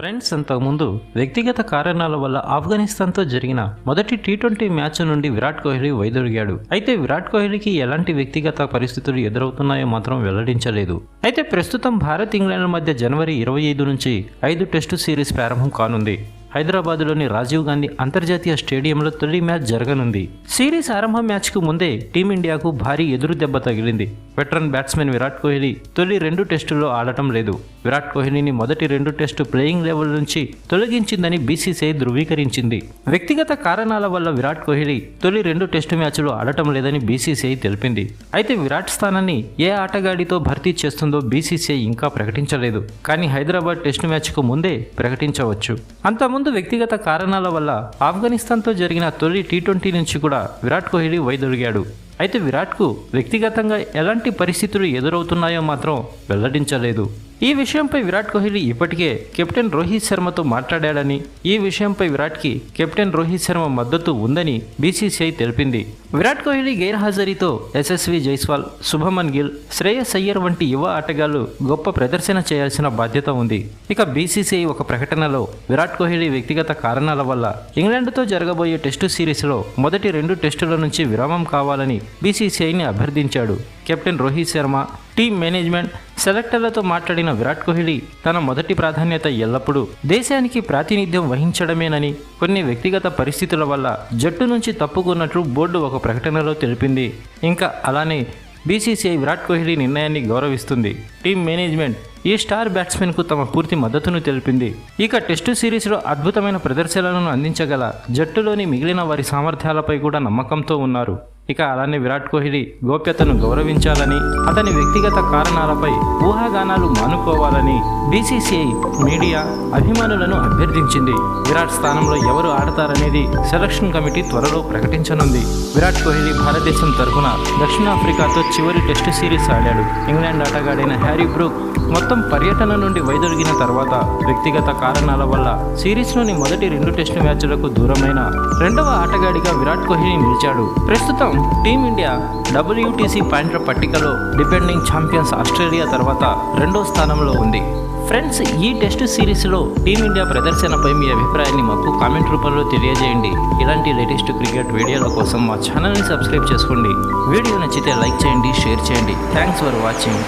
Friends అంతకుముందు వ్యక్తిగత కారణాల వల్ల ఆఫ్ఘనిస్తాన్తో జరిగిన మొదటి టీ ట్వంటీ మ్యాచ్ నుండి విరాట్ కోహ్లీ వైదొరిగాడు అయితే విరాట్ కోహ్లీకి ఎలాంటి వ్యక్తిగత పరిస్థితులు ఎదురవుతున్నాయో మాత్రం వెల్లడించలేదు. అయితే ప్రస్తుతం భారత్ ఇంగ్లాండ్ మధ్య జనవరి ఇరవై ఐదు నుంచి ఐదు టెస్టు సిరీస్ ప్రారంభం కానుంది. హైదరాబాద్లోని రాజీవ్ గాంధీ అంతర్జాతీయ స్టేడియంలో తొలి మ్యాచ్ జరగనుంది. సిరీస్ ఆరంభ మ్యాచ్కు ముందే టీమిండియాకు భారీ ఎదురు దెబ్బ తగిలింది. వెటరన్ బ్యాట్స్మెన్ విరాట్ కోహ్లీ తొలి రెండు టెస్టుల్లో ఆడటం లేదు. విరాట్ కోహ్లీని మొదటి రెండు టెస్టు ప్లేయింగ్ లెవెల్ నుంచి తొలగించిందని బీసీసీఐ ధృవీకరించింది. వ్యక్తిగత కారణాల వల్ల విరాట్ కోహ్లీ తొలి రెండు టెస్టు మ్యాచ్లు ఆడటం లేదని బీసీసీఐ తెలిపింది. అయితే విరాట్ స్థానాన్ని ఏ ఆటగాడితో భర్తీ చేస్తుందో బీసీసీఐ ఇంకా ప్రకటించలేదు. కానీ హైదరాబాద్ టెస్టు మ్యాచ్కు ముందే ప్రకటించవచ్చు. అంతకుముందు వ్యక్తిగత కారణాల వల్ల ఆఫ్ఘనిస్తాన్తో జరిగిన తొలి టీ ట్వంటీ నుంచి కూడా విరాట్ కోహ్లీ వైదొలిగాడు. అయితే విరాట్కు వ్యక్తిగతంగా ఎలాంటి పరిస్థితులు ఎదురవుతున్నాయో మాత్రం వెల్లడించలేదు. ఈ విషయంపై విరాట్ కోహ్లీ ఇప్పటికే కెప్టెన్ రోహిత్ శర్మతో మాట్లాడాడని ఈ విషయంపై విరాట్కి కెప్టెన్ రోహిత్ శర్మ మద్దతు ఉందని బీసీసీఐ తెలిపింది. విరాట్ కోహ్లీ గైర్హాజరీతో యశస్వి జైస్వాల్ శుభమన్ గిల్ శ్రేయస్ అయ్యర్ వంటి యువ ఆటగాళ్ళు గొప్ప ప్రదర్శన చేయాల్సిన బాధ్యత ఉంది. ఇక బీసీసీఐ ఒక ప్రకటనలో విరాట్ కోహ్లీ వ్యక్తిగత కారణాల వల్ల ఇంగ్లాండ్తో జరగబోయే టెస్టు సిరీస్లో మొదటి రెండు టెస్టుల నుంచి విరామం కావాలని బీసీసీఐని అభ్యర్థించాడు. Captain Rohit Sharma team management సెలెక్టర్లతో మాట్లాడిన విరాట్ కోహ్లీ తన మొదటి ప్రాధాన్యత ఎల్లప్పుడూ దేశానికి ప్రాతినిధ్యం వహించడమేనని కొన్ని వ్యక్తిగత పరిస్థితుల వల్ల జట్టు నుంచి తప్పుకున్నట్లు బోర్డు ఒక ప్రకటనలో తెలిపింది. ఇంకా అలానే బీసీసీఐ విరాట్ కోహ్లీ నిర్ణయాన్ని గౌరవిస్తుంది. టీం మేనేజ్మెంట్ ఈ స్టార్ బ్యాట్స్మెన్కు తమ పూర్తి మద్దతును తెలిపింది. ఇక టెస్టు సిరీస్లో అద్భుతమైన ప్రదర్శనలను అందించగల జట్టులోని మిగిలిన వారి సామర్థ్యాలపై కూడా నమ్మకంతో ఉన్నారు. ఇక అలానే విరాట్ కోహ్లీ గోప్యతను గౌరవించాలని అతని వ్యక్తిగత కారణాలపై ఊహాగానాలు మానుకోవాలని బీసీసీఐ మీడియా అభిమానులను అభ్యర్థించింది. విరాట్ స్థానంలో ఎవరు ఆడతారనేది సెలక్షన్ కమిటీ త్వరలో ప్రకటించనుంది. విరాట్ కోహ్లీ భారతదేశం తరఫున దక్షిణాఫ్రికాతో చివరి టెస్టు సిరీస్ ఆడాడు. ఇంగ్లాండ్ ఆటగాడైన హ్యారీ బ్రూక్ మొత్తం పర్యటన నుండి వైదొలిగిన తర్వాత వ్యక్తిగత కారణాల వల్ల సిరీస్లోని మొదటి రెండు టెస్టు మ్యాచ్లకు దూరమైన రెండవ ఆటగాడిగా విరాట్ కోహ్లీ నిలిచాడు. ప్రస్తుతం టీమిండియా డబ్ల్యూటీసీ పాయింట్ల పట్టికలో డిపెండింగ్ ఛాంపియన్స్ ఆస్ట్రేలియా తర్వాత రెండో స్థానంలో ఉంది. ఫ్రెండ్స్ ఈ టెస్ట్ సిరీస్లో టీమిండియా ప్రదర్శనపై మీ అభిప్రాయాన్ని మాకు కామెంట్ రూపంలో తెలియజేయండి. ఇలాంటి లేటెస్ట్ క్రికెట్ వీడియోల కోసం మా ఛానల్ని సబ్స్క్రైబ్ చేసుకోండి. వీడియో నచ్చితే లైక్ చేయండి షేర్ చేయండి. Thanks for watching.